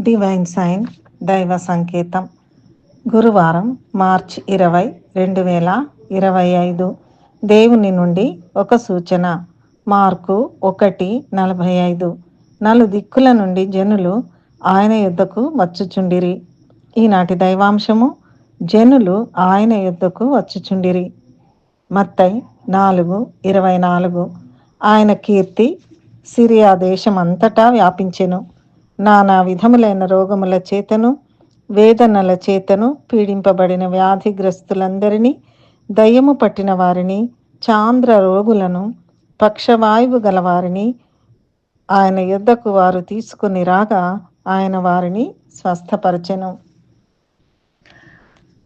Divine sign దైవ సంకేతం గురువారం మార్చ్ ఇరవై రెండు వేల ఇరవై ఐదు. దేవుని నుండి ఒక సూచన. మార్కు ఒకటి నలభై ఐదు. నలు దిక్కుల నుండి జనులు ఆయన యుద్ధకు వచ్చుచుండిరి. ఈనాటి దైవాంశము జనులు ఆయన యుద్ధకు వచ్చుచుండిరి. మత్తై నాలుగు ఇరవై నాలుగు. ఆయన కీర్తి సిరియా దేశమంతటా వ్యాపించెను. నానా విధములైన రోగముల చేతను వేదనల చేతను పీడింపబడిన వ్యాధిగ్రస్తులందరినీ దయ్యము పట్టిన వారిని చాంద్ర రోగులను పక్షవాయువు గలవారిని ఆయన యుద్ధకు వారు తీసుకుని రాగా ఆయన వారిని స్వస్థపరచెను.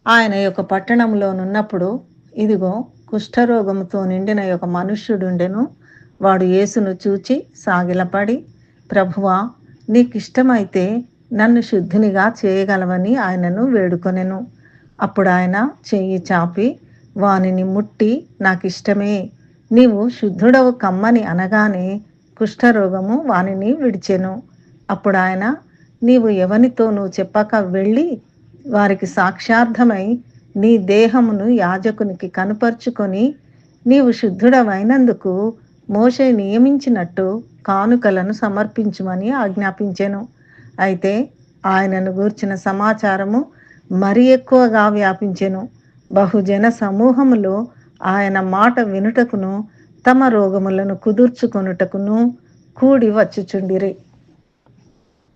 ఆయన యొక్క పట్టణంలోనున్నప్పుడు ఇదిగో కుష్ఠరోగముతో నిండిన ఒక మనుష్యుడుండెను. వాడు యేసును చూచి సాగిలపడి ప్రభువా నీకిష్టమైతే నన్ను శుద్ధినిగా చేయగలవని ఆయనను వేడుకొనెను. అప్పుడు ఆయన చెయ్యి చాపి వానిని ముట్టి నాకిష్టమే. నీవు శుద్ధుడవు కమ్మని అనగానే కుష్ఠరోగము వానిని విడిచెను. అప్పుడు ఆయన నీవు ఎవనితోనూ చెప్పక వెళ్ళి వారికి సాక్షార్థమై నీ దేహమును యాజకునికి కనుపరుచుకొని నీవు శుద్ధుడవైనందుకు మోషే నియమించినట్టు కానుకలను సమర్పించమని ఆజ్ఞాపించెను. అయితే ఆయనను గూర్చిన సమాచారము మరి ఎక్కువగా వ్యాపించెను. బహుజన సమూహములో ఆయన మాట వినుటకును తమ రోగములను కుదుర్చుకొనుటకును కూడి వచ్చుచుండిరి.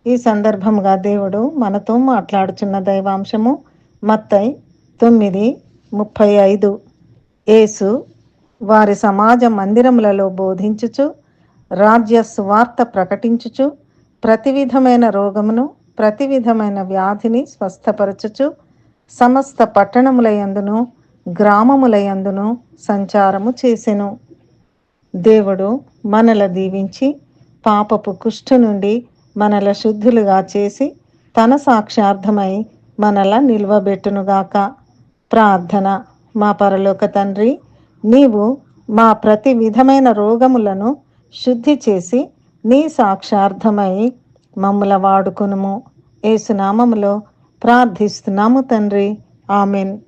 ఈ సందర్భముగా దేవుడు మనతో మాట్లాడుచున్న దైవాంశము మత్తై తొమ్మిది ముప్పై ఐదు. ఏసు వారి సమాజ మందిరములలో బోధించుచు రాజ్య సువార్త ప్రకటించుచు ప్రతి విధమైన రోగమును ప్రతి విధమైన వ్యాధిని స్వస్థపరచుచు సమస్త పట్టణములయందును గ్రామములయందును సంచారము చేసెను. దేవుడు మనల దీవించి పాపపు కుష్ఠు నుండి మనల శుద్ధులుగా చేసి తన సాక్షార్థమై మనల నిల్వబెట్టునుగాక. ప్రార్థన. మా పరలోక తండ్రి నీవు మా ప్రతి విధమైన రోగములను శుద్ధి చేసి నీ సాక్షార్థమై మమ్ముల వాడుకునుము. ఏసునామములో ప్రార్థిస్తున్నాము తండ్రి. ఆమెన్.